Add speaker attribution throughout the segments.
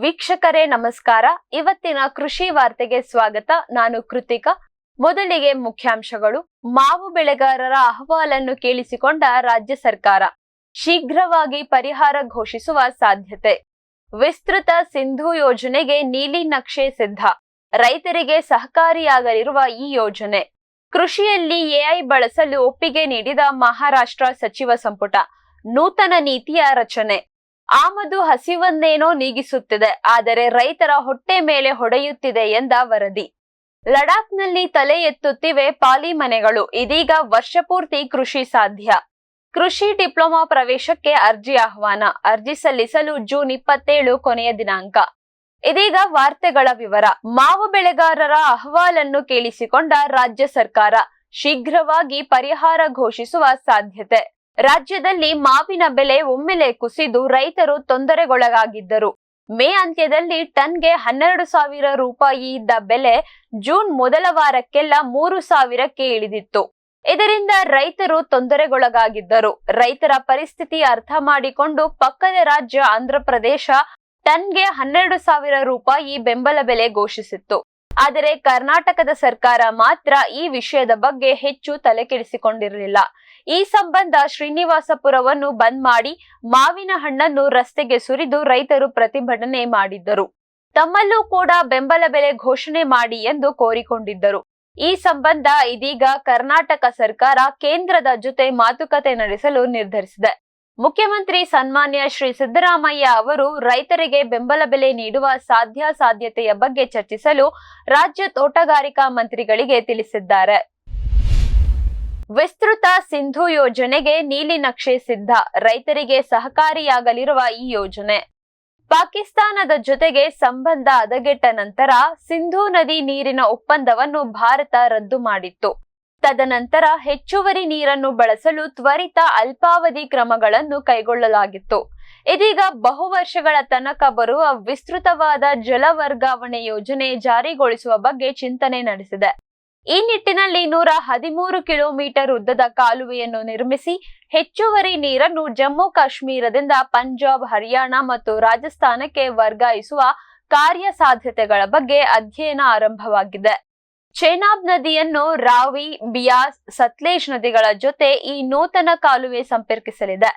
Speaker 1: ವೀಕ್ಷಕರೇ, ನಮಸ್ಕಾರ. ಇವತ್ತಿನ ಕೃಷಿ ವಾರ್ತೆಗೆ ಸ್ವಾಗತ. ನಾನು ಕೃತಿಕಾ. ಮೊದಲಿಗೆ ಮುಖ್ಯಾಂಶಗಳು. ಮಾವು ಬೆಳೆಗಾರರ ಅಹವಾಲನ್ನು ಕೇಳಿಸಿಕೊಂಡ ರಾಜ್ಯ ಸರ್ಕಾರ. ಶೀಘ್ರವಾಗಿ ಪರಿಹಾರ ಘೋಷಿಸುವ ಸಾಧ್ಯತೆ. ವಿಸ್ತೃತ ಸಿಂಧು ಯೋಜನೆಗೆ ನೀಲಿ ನಕ್ಷೆ ಸಿದ್ಧ. ರೈತರಿಗೆ ಸಹಕಾರಿಯಾಗಲಿರುವ ಈ ಯೋಜನೆ. ಕೃಷಿಯಲ್ಲಿ ಎಐ ಬಳಸಲು ಒಪ್ಪಿಗೆ ನೀಡಿದ ಮಹಾರಾಷ್ಟ್ರ ಸಚಿವ ಸಂಪುಟ. ನೂತನ ನೀತಿಯ ರಚನೆ. ಆಮದು ಹಸಿವನ್ನೇನೋ ನೀಗಿಸುತ್ತಿದೆ, ಆದರೆ ರೈತರ ಹೊಟ್ಟೆ ಮೇಲೆ ಹೊಡೆಯುತ್ತಿದೆ ಎಂದ ವರದಿ. ಲಡಾಖ್ನಲ್ಲಿ ತಲೆ ಎತ್ತುತ್ತಿವೆ ಪಾಲಿ ಮನೆಗಳು, ಇದೀಗ ವರ್ಷಪೂರ್ತಿ ಕೃಷಿ ಸಾಧ್ಯ. ಕೃಷಿ ಡಿಪ್ಲೊಮಾ ಪ್ರವೇಶಕ್ಕೆ ಅರ್ಜಿ ಆಹ್ವಾನ, ಅರ್ಜಿ ಸಲ್ಲಿಸಲು ಜೂನ್ ಇಪ್ಪತ್ತೇಳು ಕೊನೆಯ ದಿನಾಂಕ. ಇದೀಗ ವಾರ್ತೆಗಳ ವಿವರ, ಮಾವು ಬೆಳೆಗಾರರ ಅಹವಾಲನ್ನು ಕೇಳಿಸಿಕೊಂಡ ರಾಜ್ಯ ಸರ್ಕಾರ, ಶೀಘ್ರವಾಗಿ ಪರಿಹಾರ ಘೋಷಿಸುವ ಸಾಧ್ಯತೆ. ರಾಜ್ಯದಲ್ಲಿ ಮಾವಿನ ಬೆಲೆ ಒಮ್ಮೆಲೆ ಕುಸಿದು ರೈತರು ತೊಂದರೆಗೊಳಗಾಗಿದ್ದರು. ಮೇ ಅಂತ್ಯದಲ್ಲಿ ಟನ್ಗೆ ಹನ್ನೆರಡು ಸಾವಿರ ರೂಪಾಯಿ ಇದ್ದ ಬೆಲೆ ಜೂನ್ ಮೊದಲ ವಾರಕ್ಕೆಲ್ಲ ಮೂರು ಸಾವಿರಕ್ಕೆ ಇಳಿದಿತ್ತು. ಇದರಿಂದ ರೈತರು ತೊಂದರೆಗೊಳಗಾಗಿದ್ದರು. ರೈತರ ಪರಿಸ್ಥಿತಿ ಅರ್ಥ ಮಾಡಿಕೊಂಡು ಪಕ್ಕದ ರಾಜ್ಯ ಆಂಧ್ರಪ್ರದೇಶ ಟನ್ಗೆ ಹನ್ನೆರಡು ಸಾವಿರ ರೂಪಾಯಿ ಬೆಂಬಲ ಬೆಲೆ ಘೋಷಿಸಿತ್ತು. ಆದರೆ ಕರ್ನಾಟಕದ ಸರ್ಕಾರ ಮಾತ್ರ ಈ ವಿಷಯದ ಬಗ್ಗೆ ಹೆಚ್ಚು ತಲೆಕೆಡಿಸಿಕೊಂಡಿರಲಿಲ್ಲ. ಈ ಸಂಬಂಧ ಶ್ರೀನಿವಾಸಪುರವನ್ನು ಬಂದ್ ಮಾಡಿ ಮಾವಿನ ಹಣ್ಣನ್ನು ರಸ್ತೆಗೆ ಸುರಿದು ರೈತರು ಪ್ರತಿಭಟನೆ ಮಾಡಿದ್ದರು. ತಮ್ಮಲ್ಲೂ ಕೂಡ ಬೆಂಬಲ ಬೆಲೆ ಘೋಷಣೆ ಮಾಡಿ ಎಂದು ಕೋರಿಕೊಂಡಿದ್ದರು. ಈ ಸಂಬಂಧ ಇದೀಗ ಕರ್ನಾಟಕ ಸರ್ಕಾರ ಕೇಂದ್ರದ ಜೊತೆ ಮಾತುಕತೆ ನಡೆಸಲು ನಿರ್ಧರಿಸಿದೆ. ಮುಖ್ಯಮಂತ್ರಿ ಸನ್ಮಾನ್ಯ ಶ್ರೀ ಸಿದ್ದರಾಮಯ್ಯ ಅವರು ರೈತರಿಗೆ ಬೆಂಬಲ ಬೆಲೆ ನೀಡುವ ಸಾಧ್ಯಾಸಾಧ್ಯತೆಯ ಬಗ್ಗೆ ಚರ್ಚಿಸಲು ರಾಜ್ಯ ತೋಟಗಾರಿಕಾ ಮಂತ್ರಿಗಳಿಗೆ ತಿಳಿಸಿದ್ದಾರೆ. ವಿಸ್ತೃತ ಸಿಂಧು ಯೋಜನೆಗೆ ನೀಲಿ ನಕ್ಷೆ ಸಿದ್ಧ, ರೈತರಿಗೆ ಸಹಕಾರಿಯಾಗಲಿರುವ ಈ ಯೋಜನೆ. ಪಾಕಿಸ್ತಾನದ ಜೊತೆಗೆ ಸಂಬಂಧ ಹದಗೆಟ್ಟ ನಂತರ ಸಿಂಧೂ ನದಿ ನೀರಿನ ಒಪ್ಪಂದವನ್ನು ಭಾರತ ರದ್ದು ಮಾಡಿತ್ತು. ತದನಂತರ ಹೆಚ್ಚುವರಿ ನೀರನ್ನು ಬಳಸಲು ತ್ವರಿತ ಅಲ್ಪಾವಧಿ ಕ್ರಮಗಳನ್ನು ಕೈಗೊಳ್ಳಲಾಗಿತ್ತು. ಇದೀಗ ಬಹು ವರ್ಷಗಳ ತನಕ ಬರುವ ವಿಸ್ತೃತವಾದ ಜಲ ವರ್ಗಾವಣೆ ಯೋಜನೆ ಜಾರಿಗೊಳಿಸುವ ಬಗ್ಗೆ ಚಿಂತನೆ ನಡೆಸಿದೆ. ಈ ನಿಟ್ಟಿನಲ್ಲಿ ನೂರ ಹದಿಮೂರು ಕಿಲೋಮೀಟರ್ ಉದ್ದದ ಕಾಲುವೆಯನ್ನು ನಿರ್ಮಿಸಿ ಹೆಚ್ಚುವರಿ ನೀರನ್ನು ಜಮ್ಮು ಕಾಶ್ಮೀರದಿಂದ ಪಂಜಾಬ್, ಹರಿಯಾಣ ಮತ್ತು ರಾಜಸ್ಥಾನಕ್ಕೆ ವರ್ಗಾಯಿಸುವ ಕಾರ್ಯ ಸಾಧ್ಯತೆಗಳ ಬಗ್ಗೆ ಅಧ್ಯಯನ ಆರಂಭವಾಗಿದೆ. ಚೇನಾಬ್ ನದಿಯನ್ನು ರಾವಿ, ಬಿಯಾಸ್, ಸತ್ಲೇಜ್ ನದಿಗಳ ಜೊತೆ ಈ ನೂತನ ಕಾಲುವೆ ಸಂಪರ್ಕಿಸಲಿದೆ.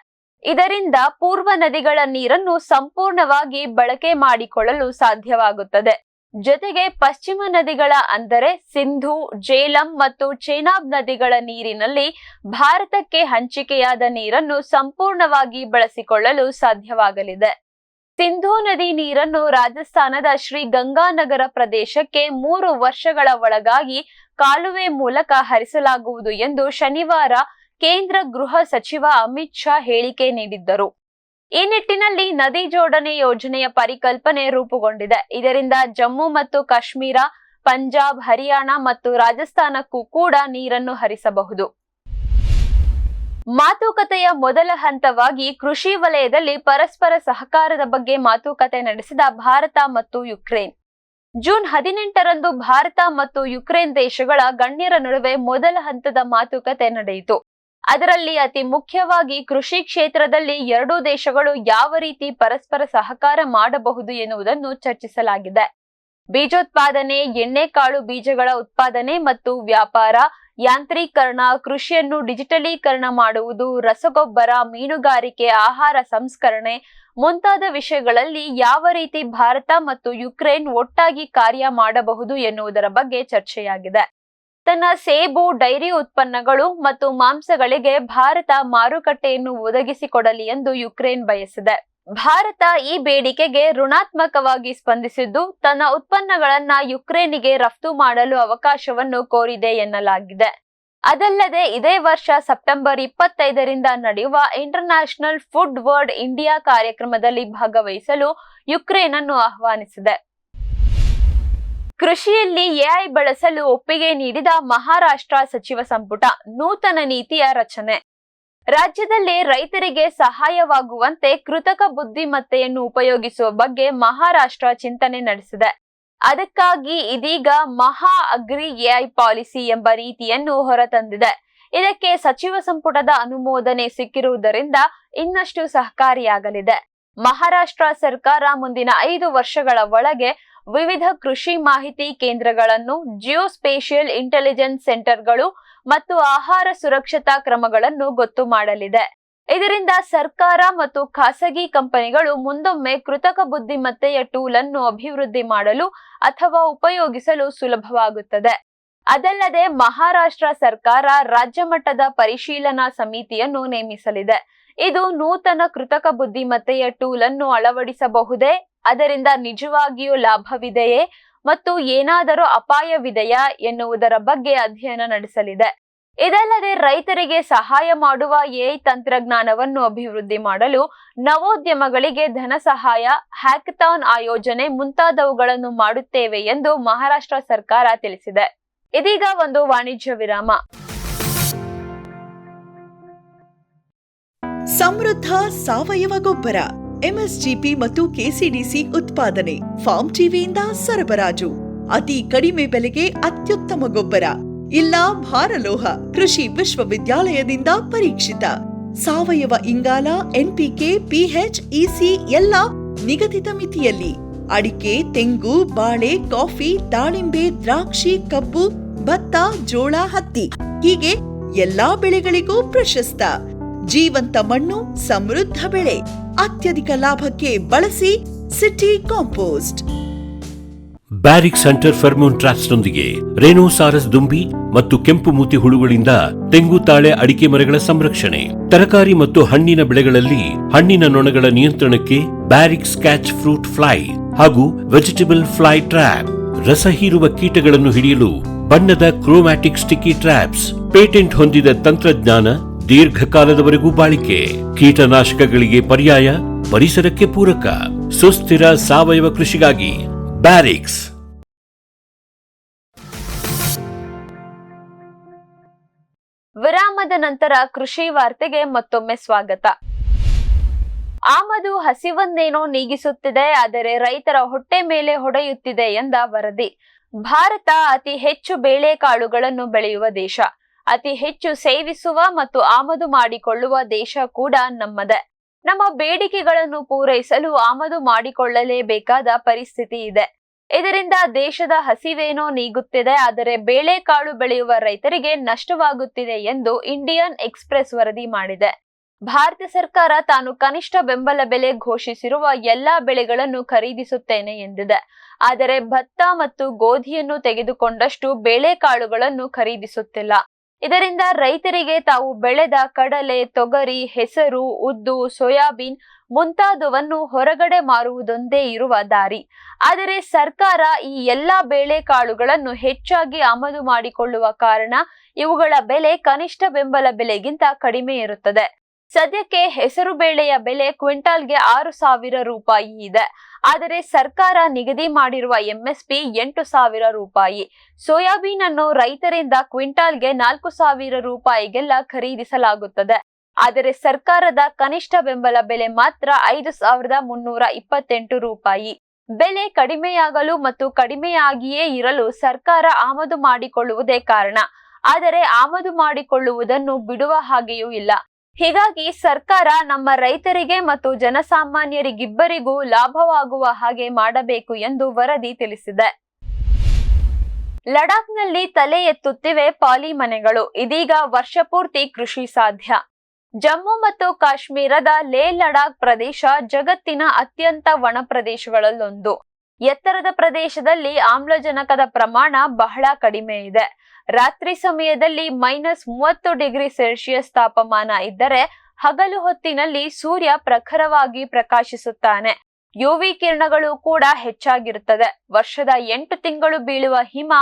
Speaker 1: ಇದರಿಂದ ಪೂರ್ವ ನದಿಗಳ ನೀರನ್ನು ಸಂಪೂರ್ಣವಾಗಿ ಬಳಕೆ ಮಾಡಿಕೊಳ್ಳಲು ಸಾಧ್ಯವಾಗುತ್ತದೆ. ಜೊತೆಗೆ ಪಶ್ಚಿಮ ನದಿಗಳ ಅಂದರೆ ಸಿಂಧು, ಜೇಲಂ ಮತ್ತು ಚೇನಾಬ್ ನದಿಗಳ ನೀರಿನಲ್ಲಿ ಭಾರತಕ್ಕೆ ಹಂಚಿಕೆಯಾದ ನೀರನ್ನು ಸಂಪೂರ್ಣವಾಗಿ ಬಳಸಿಕೊಳ್ಳಲು ಸಾಧ್ಯವಾಗಲಿದೆ. ಸಿಂಧೂ ನದಿ ನೀರನ್ನು ರಾಜಸ್ಥಾನದ ಶ್ರೀ ಗಂಗಾನಗರ ಪ್ರದೇಶಕ್ಕೆ ಮೂರು ವರ್ಷಗಳ ಒಳಗಾಗಿ ಕಾಲುವೆ ಮೂಲಕ ಹರಿಸಲಾಗುವುದು ಎಂದು ಶನಿವಾರ ಕೇಂದ್ರ ಗೃಹ ಸಚಿವ ಅಮಿತ್ ಶಾ ಹೇಳಿಕೆ ನೀಡಿದ್ದರು. ಈ ನಿಟ್ಟಿನಲ್ಲಿ ನದಿ ಜೋಡಣೆ ಯೋಜನೆಯ ಪರಿಕಲ್ಪನೆ ರೂಪುಗೊಂಡಿದೆ. ಇದರಿಂದ ಜಮ್ಮು ಮತ್ತು ಕಾಶ್ಮೀರ, ಪಂಜಾಬ್, ಹರಿಯಾಣ ಮತ್ತು ರಾಜಸ್ಥಾನಕ್ಕೂ ಕೂಡ ನೀರನ್ನು ಹರಿಸಬಹುದು. ಮಾತುಕತೆಯ ಮೊದಲ ಹಂತವಾಗಿ ಕೃಷಿ ವಲಯದಲ್ಲಿ ಪರಸ್ಪರ ಸಹಕಾರದ ಬಗ್ಗೆ ಮಾತುಕತೆ ನಡೆಸಿದ ಭಾರತ ಮತ್ತು ಯುಕ್ರೇನ್. ಜೂನ್ ಹದಿನೆಂಟರಂದು ಭಾರತ ಮತ್ತು ಯುಕ್ರೇನ್ ದೇಶಗಳ ಗಣ್ಯರ ನಡುವೆ ಮೊದಲ ಹಂತದ ಮಾತುಕತೆ ನಡೆಯಿತು. ಅದರಲ್ಲಿ ಅತಿ ಮುಖ್ಯವಾಗಿ ಕೃಷಿ ಕ್ಷೇತ್ರದಲ್ಲಿ ಎರಡೂ ದೇಶಗಳು ಯಾವ ರೀತಿ ಪರಸ್ಪರ ಸಹಕಾರ ಮಾಡಬಹುದು ಎನ್ನುವುದನ್ನು ಚರ್ಚಿಸಲಾಗಿದೆ. ಬೀಜೋತ್ಪಾದನೆ ಎಣ್ಣೆಕಾಳು ಬೀಜಗಳ ಉತ್ಪಾದನೆ ಮತ್ತು ವ್ಯಾಪಾರ, ಯಾಂತ್ರೀಕರಣ, ಕೃಷಿಯನ್ನು ಡಿಜಿಟಲೀಕರಣ ಮಾಡುವುದು, ರಸಗೊಬ್ಬರ, ಮೀನುಗಾರಿಕೆ, ಆಹಾರ ಸಂಸ್ಕರಣೆ ಮುಂತಾದ ವಿಷಯಗಳಲ್ಲಿ ಯಾವ ರೀತಿ ಭಾರತ ಮತ್ತು ಯುಕ್ರೇನ್ ಒಟ್ಟಾಗಿ ಕಾರ್ಯ ಮಾಡಬಹುದು ಎನ್ನುವುದರ ಬಗ್ಗೆ ಚರ್ಚೆಯಾಗಿದೆ. ತನ್ನ ಸೇಬು, ಡೈರಿ ಉತ್ಪನ್ನಗಳು ಮತ್ತು ಮಾಂಸಗಳಿಗೆ ಭಾರತ ಮಾರುಕಟ್ಟೆಯನ್ನು ಒದಗಿಸಿಕೊಡಲಿ ಎಂದು ಯುಕ್ರೇನ್ ಬಯಸಿದೆ. ಭಾರತ ಈ ಬೇಡಿಕೆಗೆ ಋಣಾತ್ಮಕವಾಗಿ ಸ್ಪಂದಿಸಿದ್ದು, ತನ್ನ ಉತ್ಪನ್ನಗಳನ್ನ ಯುಕ್ರೇನಿಗೆ ರಫ್ತು ಮಾಡಲು ಅವಕಾಶವನ್ನು ಕೋರಿದೆ ಎನ್ನಲಾಗಿದೆ. ಅದಲ್ಲದೆ, ಇದೇ ವರ್ಷ ಸೆಪ್ಟೆಂಬರ್ ಇಪ್ಪತ್ತೈದರಿಂದ ನಡೆಯುವ international food world India ಕಾರ್ಯಕ್ರಮದಲ್ಲಿ ಭಾಗವಹಿಸಲು ಯುಕ್ರೇನ್ ಅನ್ನು ಆಹ್ವಾನಿಸಿದೆ. ಕೃಷಿಯಲ್ಲಿ ಎಐ ಬಳಸಲು ಒಪ್ಪಿಗೆ ನೀಡಿದ ಮಹಾರಾಷ್ಟ್ರ ಸಚಿವ ಸಂಪುಟ ನೂತನ ನೀತಿಯ ರಚನೆ. ರಾಜ್ಯದಲ್ಲಿ ರೈತರಿಗೆ ಸಹಾಯವಾಗುವಂತೆ ಕೃತಕ ಬುದ್ಧಿಮತ್ತೆಯನ್ನು ಉಪಯೋಗಿಸುವ ಬಗ್ಗೆ ಮಹಾರಾಷ್ಟ್ರ ಚಿಂತನೆ ನಡೆಸಿದೆ. ಅದಕ್ಕಾಗಿ ಇದೀಗ ಮಹಾ ಅಗ್ರಿ ಎಐ ಪಾಲಿಸಿ ಎಂಬ ರೀತಿಯನ್ನು ಹೊರತಂದಿದೆ. ಇದಕ್ಕೆ ಸಚಿವ ಸಂಪುಟದ ಅನುಮೋದನೆ ಸಿಕ್ಕಿರುವುದರಿಂದ ಇನ್ನಷ್ಟು ಸಹಕಾರಿಯಾಗಲಿದೆ. ಮಹಾರಾಷ್ಟ್ರ ಸರ್ಕಾರ ಮುಂದಿನ ಐದು ವರ್ಷಗಳ ಒಳಗೆ ವಿವಿಧ ಕೃಷಿ ಮಾಹಿತಿ ಕೇಂದ್ರಗಳನ್ನು, ಜಿಯೋಸ್ಪೇಷಿಯಲ್ ಇಂಟೆಲಿಜೆನ್ಸ್ ಸೆಂಟರ್ಗಳು ಮತ್ತು ಆಹಾರ ಸುರಕ್ಷತಾ ಕ್ರಮಗಳನ್ನು ಗೊತ್ತು ಮಾಡಲಿದೆ. ಇದರಿಂದ ಸರ್ಕಾರ ಮತ್ತು ಖಾಸಗಿ ಕಂಪನಿಗಳು ಮುಂದೊಮ್ಮೆ ಕೃತಕ ಬುದ್ಧಿಮತ್ತೆಯ ಟೂಲ್ ಅನ್ನು ಅಭಿವೃದ್ಧಿ ಮಾಡಲು ಅಥವಾ ಉಪಯೋಗಿಸಲು ಸುಲಭವಾಗುತ್ತದೆ. ಅದಲ್ಲದೆ ಮಹಾರಾಷ್ಟ್ರ ಸರ್ಕಾರ ರಾಜ್ಯ ಮಟ್ಟದ ಪರಿಶೀಲನಾ ಸಮಿತಿಯನ್ನು ನೇಮಿಸಲಿದೆ. ಇದು ನೂತನ ಕೃತಕ ಬುದ್ಧಿಮತ್ತೆಯ ಟೂಲ್ ಅನ್ನು ಅಳವಡಿಸಬಹುದೇ? ಅದರಿಂದ ನಿಜವಾಗಿಯೂ ಲಾಭವಿದೆಯೇ ಮತ್ತು ಏನಾದರೂ ಅಪಾಯವಿದೆಯಾ ಎನ್ನುವುದರ ಬಗ್ಗೆ ಅಧ್ಯಯನ ನಡೆಸಲಿದೆ. ಇದಲ್ಲದೆ ರೈತರಿಗೆ ಸಹಾಯ ಮಾಡುವ ಎಐ ತಂತ್ರಜ್ಞಾನವನ್ನು ಅಭಿವೃದ್ಧಿ ಮಾಡಲು ನವೋದ್ಯಮಗಳಿಗೆ ಧನ ಸಹಾಯ, ಹ್ಯಾಕಥಾನ್ ಆಯೋಜನೆ ಮುಂತಾದವುಗಳನ್ನು ಮಾಡುತ್ತೇವೆ ಎಂದು ಮಹಾರಾಷ್ಟ್ರ ಸರ್ಕಾರ ತಿಳಿಸಿದೆ. ಇದೀಗ ಒಂದು ವಾಣಿಜ್ಯ ವಿರಾಮ.
Speaker 2: ಸಮೃದ್ಧ ಸಾವಯವ ಗೊಬ್ಬರ. ಎಂಎಸ್ಜಿಪಿ ಮತ್ತು ಕೆಸಿಡಿಸಿ ಉತ್ಪಾದನೆ. ಫಾರ್ಮ್ ಟಿವಿಯಿಂದ ಸರಬರಾಜು. ಅತಿ ಕಡಿಮೆ ಬೆಲೆಗೆ ಅತ್ಯುತ್ತಮ ಗೊಬ್ಬರ. ಇಲ್ಲ ಭಾರಲೋಹ. ಕೃಷಿ ವಿಶ್ವವಿದ್ಯಾಲಯದಿಂದ ಪರೀಕ್ಷಿತ. ಸಾವಯವ ಇಂಗಾಲ, ಎನ್ಪಿಕೆ ಪಿಹೆಚ್ ಇಸಿ ಎಲ್ಲ ನಿಗದಿತ ಮಿತಿಯಲ್ಲಿ. ಅಡಿಕೆ, ತೆಂಗು, ಬಾಳೆ, ಕಾಫಿ, ದಾಳಿಂಬೆ, ದ್ರಾಕ್ಷಿ, ಕಬ್ಬು, ಭತ್ತ, ಜೋಳ, ಹತ್ತಿ. ಹೀಗೆ ಎಲ್ಲಾ ಬೆಳೆಗಳಿಗೂ ಪ್ರಶಸ್ತ. ಜೀವಂತ ಮಣ್ಣು, ಸಮೃದ್ಧ ಬೆಳೆ. ಅತ್ಯಧಿಕ ಲಾಭಕ್ಕೆ ಬಳಸಿ city compost.
Speaker 3: Barrix center pheromone ಟ್ರಾಪ್ಸ್ನೊಂದಿಗೆ rhinoceros ದುಂಬಿ ಮತ್ತು ಕೆಂಪು ಮೂತಿ ಹುಳುಗಳಿಂದ ತೆಂಗು ತಾಳೆ ಅಡಿಕೆ ಮರಗಳ ಸಂರಕ್ಷಣೆ, ತರಕಾರಿ ಮತ್ತು ಹಣ್ಣಿನ ಬೆಳೆಗಳಲ್ಲಿ ಹಣ್ಣಿನ ನೊಣಗಳ ನಿಯಂತ್ರಣಕ್ಕೆ ಬ್ಯಾರಿಕ್ ಸ್ಕ್ಯಾಚ್ ಫ್ರೂಟ್ ಫ್ಲೈ ಹಾಗೂ ವೆಜಿಟೇಬಲ್ ಫ್ಲೈ ಟ್ರ್ಯಾಪ್, ರಸ ಹೀರುವ ಕೀಟಗಳನ್ನು ಹಿಡಿಯಲು ಬಣ್ಣದ ಕ್ರೋಮ್ಯಾಟಿಕ್ ಸ್ಟಿಕ್ಕಿ ಟ್ರ್ಯಾಪ್ಸ್ ಪೇಟೆಂಟ್ ಹೊಂದಿದ ತಂತ್ರಜ್ಞಾನ ದೀರ್ಘಕಾಲದವರೆಗೂ ಬಾಳಿಕೆ. ಕೀಟನಾಶಕಗಳಿಗೆ ಪರ್ಯಾಯ, ಪರಿಸರಕ್ಕೆ ಪೂರಕ, ಸುಸ್ಥಿರ ಸಾವಯವ ಕೃಷಿಗಾಗಿ ಬ್ಯಾರಿಕ್ಸ್
Speaker 1: ವಿರಾಮದ ನಂತರ ಕೃಷಿ ವಾರ್ತೆಗೆ ಮತ್ತೊಮ್ಮೆ ಸ್ವಾಗತ. ಆಮದು ಹಸಿವನ್ನೇನೋ ನೀಗಿಸುತ್ತಿದೆ, ಆದರೆ ರೈತರ ಹೊಟ್ಟೆ ಮೇಲೆ ಹೊಡೆಯುತ್ತಿದೆ ಎಂದ ವರದಿ. ಭಾರತ ಅತಿ ಹೆಚ್ಚು ಬೇಳೆಕಾಳುಗಳನ್ನು ಬೆಳೆಯುವ ದೇಶ. ಅತಿ ಹೆಚ್ಚು ಸೇವಿಸುವ ಮತ್ತು ಆಮದು ಮಾಡಿಕೊಳ್ಳುವ ದೇಶ ಕೂಡ ನಮ್ಮದೇ. ನಮ್ಮ ಬೇಡಿಕೆಗಳನ್ನು ಪೂರೈಸಲು ಆಮದು ಮಾಡಿಕೊಳ್ಳಲೇಬೇಕಾದ ಪರಿಸ್ಥಿತಿ ಇದೆ. ಇದರಿಂದ ದೇಶದ ಹಸಿವೇನೋ ನೀಗುತ್ತಿದೆ, ಆದರೆ ಬೇಳೆಕಾಳು ಬೆಳೆಯುವ ರೈತರಿಗೆ ನಷ್ಟವಾಗುತ್ತಿದೆ ಎಂದು ಇಂಡಿಯನ್ ಎಕ್ಸ್ಪ್ರೆಸ್ ವರದಿ ಮಾಡಿದೆ. ಭಾರತ ಸರ್ಕಾರ ತಾನು ಕನಿಷ್ಠ ಬೆಂಬಲ ಬೆಲೆ ಘೋಷಿಸಿರುವ ಎಲ್ಲಾ ಬೆಳೆಗಳನ್ನು ಖರೀದಿಸುತ್ತೇನೆ ಎಂದಿದೆ. ಆದರೆ ಭತ್ತ ಮತ್ತು ಗೋಧಿಯನ್ನು ತೆಗೆದುಕೊಂಡಷ್ಟು ಬೇಳೆಕಾಳುಗಳನ್ನು ಖರೀದಿಸುತ್ತಿಲ್ಲ. ಇದರಿಂದ ರೈತರಿಗೆ ತಾವು ಬೆಳೆದ ಕಡಲೆ, ತೊಗರಿ, ಹೆಸರು, ಉದ್ದು, ಸೋಯಾಬೀನ್ ಮುಂತಾದವನ್ನು ಹೊರಗಡೆ ಮಾರುವುದೊಂದೇ ಇರುವ ದಾರಿ. ಆದರೆ ಸರ್ಕಾರ ಈ ಎಲ್ಲಾ ಬೇಳೆಕಾಳುಗಳನ್ನು ಹೆಚ್ಚಾಗಿ ಆಮದು ಮಾಡಿಕೊಳ್ಳುವ ಕಾರಣ ಇವುಗಳ ಬೆಲೆ ಕನಿಷ್ಠ ಬೆಂಬಲ ಬೆಲೆಗಿಂತ ಕಡಿಮೆ ಇರುತ್ತದೆ. ಸದ್ಯಕ್ಕೆ ಹೆಸರು ಬೇಳೆಯ ಬೆಲೆ ಕ್ವಿಂಟಾಲ್ಗೆ ಆರು ಸಾವಿರ ರೂಪಾಯಿ ಇದೆ. ಆದರೆ ಸರ್ಕಾರ ನಿಗದಿ ಮಾಡಿರುವ ಎಂಎಸ್ಪಿ ಎಂಟು ಸಾವಿರ ರೂಪಾಯಿ. ಸೋಯಾಬೀನ್ ಅನ್ನು ರೈತರಿಂದ ಕ್ವಿಂಟಾಲ್ಗೆ ನಾಲ್ಕು ಸಾವಿರ ರೂಪಾಯಿಗೆಲ್ಲ ಖರೀದಿಸಲಾಗುತ್ತದೆ. ಆದರೆ ಸರ್ಕಾರದ ಕನಿಷ್ಠ ಬೆಂಬಲ ಬೆಲೆ ಮಾತ್ರ ಐದು ಸಾವಿರದ ಮುನ್ನೂರ ಇಪ್ಪತ್ತೆಂಟು ರೂಪಾಯಿ. ಬೆಲೆ ಕಡಿಮೆಯಾಗಲು ಮತ್ತು ಕಡಿಮೆಯಾಗಿಯೇ ಇರಲು ಸರ್ಕಾರ ಆಮದು ಮಾಡಿಕೊಳ್ಳುವುದೇ ಕಾರಣ. ಆದರೆ ಆಮದು ಮಾಡಿಕೊಳ್ಳುವುದನ್ನು ಬಿಡುವ ಹಾಗೆಯೂ ಇಲ್ಲ. ಹೀಗಾಗಿ ಸರ್ಕಾರ ನಮ್ಮ ರೈತರಿಗೆ ಮತ್ತು ಜನಸಾಮಾನ್ಯರಿಗಿಬ್ಬರಿಗೂ ಲಾಭವಾಗುವ ಹಾಗೆ ಮಾಡಬೇಕು ಎಂದು ವರದಿ ತಿಳಿಸಿದೆ. ಲಡಾಖ್ನಲ್ಲಿ ತಲೆ ಎತ್ತುತ್ತಿವೆ ಪಾಲಿ ಮನೆಗಳು. ಇದೀಗ ವರ್ಷಪೂರ್ತಿ ಕೃಷಿ ಸಾಧ್ಯ. ಜಮ್ಮು ಮತ್ತು ಕಾಶ್ಮೀರದ ಲೇ ಲಡಾಖ್ ಪ್ರದೇಶ ಜಗತ್ತಿನ ಅತ್ಯಂತ ಒಣ ಪ್ರದೇಶಗಳಲ್ಲೊಂದು. ಎತ್ತರದ ಪ್ರದೇಶದಲ್ಲಿ ಆಮ್ಲಜನಕದ ಪ್ರಮಾಣ ಬಹಳ ಕಡಿಮೆ ಇದೆ. ರಾತ್ರಿ ಸಮಯದಲ್ಲಿ ಮೈನಸ್ ಮೂವತ್ತು ಡಿಗ್ರಿ ಸೆಲ್ಸಿಯಸ್ ತಾಪಮಾನ ಇದ್ದರೆ ಹಗಲು ಹೊತ್ತಿನಲ್ಲಿ ಸೂರ್ಯ ಪ್ರಖರವಾಗಿ ಪ್ರಕಾಶಿಸುತ್ತಾನೆ. ಯುವಿ ಕಿರಣಗಳು ಕೂಡ ಹೆಚ್ಚಾಗಿರುತ್ತದೆ. ವರ್ಷದ ಎಂಟು ತಿಂಗಳು ಬೀಳುವ ಹಿಮ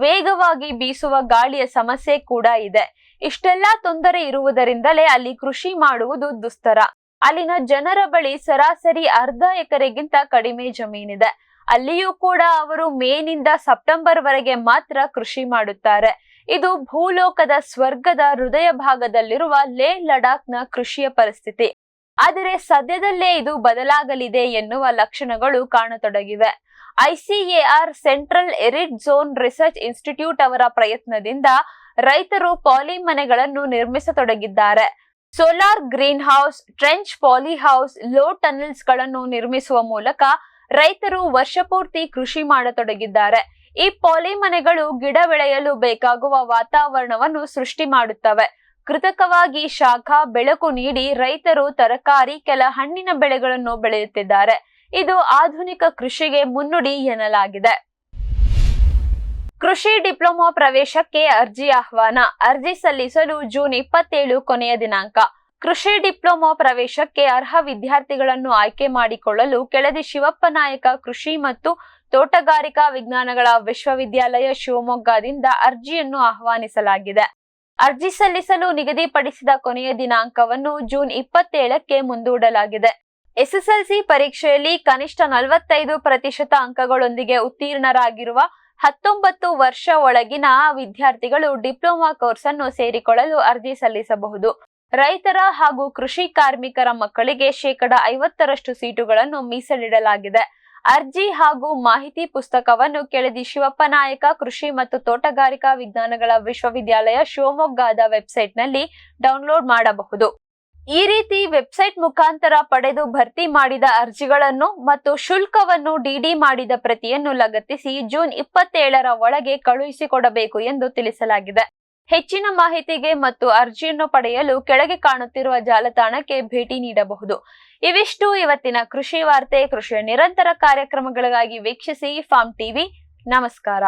Speaker 1: ವೇಗವಾಗಿ ಬೀಸುವ ಗಾಳಿಯ ಸಮಸ್ಯೆ ಕೂಡ ಇದೆ. ಇಷ್ಟೆಲ್ಲಾ ತೊಂದರೆ ಇರುವುದರಿಂದಲೇ ಅಲ್ಲಿ ಕೃಷಿ ಮಾಡುವುದು ದುಸ್ತರ. ಅಲ್ಲಿನ ಜನರ ಬಳಿ ಸರಾಸರಿ ಅರ್ಧ ಎಕರೆಗಿಂತ ಕಡಿಮೆ ಜಮೀನಿದೆ. ಅಲ್ಲಿಯೂ ಕೂಡ ಅವರು ಮೇನಿಂದ ಸೆಪ್ಟೆಂಬರ್ ವರೆಗೆ ಮಾತ್ರ ಕೃಷಿ ಮಾಡುತ್ತಾರೆ. ಇದು ಭೂಲೋಕದ ಸ್ವರ್ಗದ ಹೃದಯ ಭಾಗದಲ್ಲಿರುವ ಲೇ ಲಡಾಖ್ನ ಕೃಷಿಯ ಪರಿಸ್ಥಿತಿ. ಆದರೆ ಸದ್ಯದಲ್ಲೇ ಇದು ಬದಲಾಗಲಿದೆ ಎನ್ನುವ ಲಕ್ಷಣಗಳು ಕಾಣತೊಡಗಿವೆ. ICAR central arid zone research institute ಅವರ ಪ್ರಯತ್ನದಿಂದ ರೈತರು ಪಾಲಿ ಮನೆಗಳನ್ನು ನಿರ್ಮಿಸತೊಡಗಿದ್ದಾರೆ. Solar green house trench poly house low ಟನಲ್ಸ್ಗಳನ್ನು ನಿರ್ಮಿಸುವ ಮೂಲಕ ರೈತರು ವರ್ಷಪೂರ್ತಿ ಕೃಷಿ ಮಾಡತೊಡಗಿದ್ದಾರೆ. ಈ ಪಾಲಿ ಮನೆಗಳು ಗಿಡ ಬೆಳೆಯಲು ಬೇಕಾಗುವ ವಾತಾವರಣವನ್ನು ಸೃಷ್ಟಿ ಮಾಡುತ್ತವೆ. ಕೃತಕವಾಗಿ ಶಾಖ ಬೆಳಕು ನೀಡಿ ರೈತರು ತರಕಾರಿ, ಕೆಲ ಹಣ್ಣಿನ ಬೆಳೆಗಳನ್ನು ಬೆಳೆಯುತ್ತಿದ್ದಾರೆ. ಇದು ಆಧುನಿಕ ಕೃಷಿಗೆ ಮುನ್ನುಡಿ ಎನ್ನಲಾಗಿದೆ. ಕೃಷಿ ಡಿಪ್ಲೊಮಾ ಪ್ರವೇಶಕ್ಕೆ ಅರ್ಜಿ ಆಹ್ವಾನ. ಅರ್ಜಿ ಸಲ್ಲಿಸಲು ಜೂನ್ ಇಪ್ಪತ್ತೇಳು ಕೊನೆಯ ದಿನಾಂಕ. ಕೃಷಿ ಡಿಪ್ಲೊಮಾ ಪ್ರವೇಶಕ್ಕೆ ಅರ್ಹ ವಿದ್ಯಾರ್ಥಿಗಳನ್ನು ಆಯ್ಕೆ ಮಾಡಿಕೊಳ್ಳಲು ಕೆಳದಿ ಶಿವಪ್ಪ ನಾಯಕ ಕೃಷಿ ಮತ್ತು ತೋಟಗಾರಿಕಾ ವಿಜ್ಞಾನಗಳ ವಿಶ್ವವಿದ್ಯಾಲಯ ಶಿವಮೊಗ್ಗದಿಂದ ಅರ್ಜಿಯನ್ನು ಆಹ್ವಾನಿಸಲಾಗಿದೆ. ಅರ್ಜಿ ಸಲ್ಲಿಸಲು ನಿಗದಿಪಡಿಸಿದ ಕೊನೆಯ ದಿನಾಂಕವನ್ನು ಜೂನ್ ಇಪ್ಪತ್ತೇಳಕ್ಕೆ ಮುಂದೂಡಲಾಗಿದೆ. ಎಸ್ಎಸ್ಎಲ್ಸಿ ಪರೀಕ್ಷೆಯಲ್ಲಿ ಕನಿಷ್ಠ ನಲವತ್ತೈದು ಪ್ರತಿಶತ ಅಂಕಗಳೊಂದಿಗೆ ಉತ್ತೀರ್ಣರಾಗಿರುವ ಹತ್ತೊಂಬತ್ತು ವರ್ಷ ಒಳಗಿನ ವಿದ್ಯಾರ್ಥಿಗಳು ಡಿಪ್ಲೊಮಾ ಕೋರ್ಸ್ ಅನ್ನು ಸೇರಿಕೊಳ್ಳಲು ಅರ್ಜಿ ಸಲ್ಲಿಸಬಹುದು. ರೈತರ ಹಾಗೂ ಕೃಷಿ ಕಾರ್ಮಿಕರ ಮಕ್ಕಳಿಗೆ ಶೇಕಡ ಐವತ್ತರಷ್ಟು ಸೀಟುಗಳನ್ನು ಮೀಸಲಿಡಲಾಗಿದೆ. ಅರ್ಜಿ ಹಾಗೂ ಮಾಹಿತಿ ಪುಸ್ತಕವನ್ನು ಕೆಳದಿ ಶಿವಪ್ಪ ನಾಯಕ, ಕೃಷಿ ಮತ್ತು ತೋಟಗಾರಿಕಾ ವಿಜ್ಞಾನಗಳ ವಿಶ್ವವಿದ್ಯಾಲಯ ಶಿವಮೊಗ್ಗದ ವೆಬ್ಸೈಟ್ನಲ್ಲಿ ಡೌನ್ಲೋಡ್ ಮಾಡಬಹುದು. ಈ ರೀತಿ ವೆಬ್ಸೈಟ್ ಮುಖಾಂತರ ಪಡೆದು ಭರ್ತಿ ಮಾಡಿದ ಅರ್ಜಿಗಳನ್ನು ಮತ್ತು ಶುಲ್ಕವನ್ನು ಡಿಡಿ ಮಾಡಿದ ಪ್ರತಿಯನ್ನು ಲಗತ್ತಿಸಿ ಜೂನ್ ಇಪ್ಪತ್ತೇಳರ ಒಳಗೆ ಕಳುಹಿಸಿಕೊಡಬೇಕು ಎಂದು ತಿಳಿಸಲಾಗಿದೆ. ಹೆಚ್ಚಿನ ಮಾಹಿತಿಗೆ ಮತ್ತು ಅರ್ಜಿಯನ್ನು ಪಡೆಯಲು ಕೆಳಗೆ ಕಾಣುತ್ತಿರುವ ಜಾಲತಾಣಕ್ಕೆ ಭೇಟಿ ನೀಡಬಹುದು. ಇವಿಷ್ಟು ಇವತ್ತಿನ ಕೃಷಿ ವಾರ್ತೆ. ಕೃಷಿಯ ನಿರಂತರ ಕಾರ್ಯಕ್ರಮಗಳಿಗಾಗಿ ವೀಕ್ಷಿಸಿ ಫಾರ್ಮ್ ಟಿವಿ. ನಮಸ್ಕಾರ.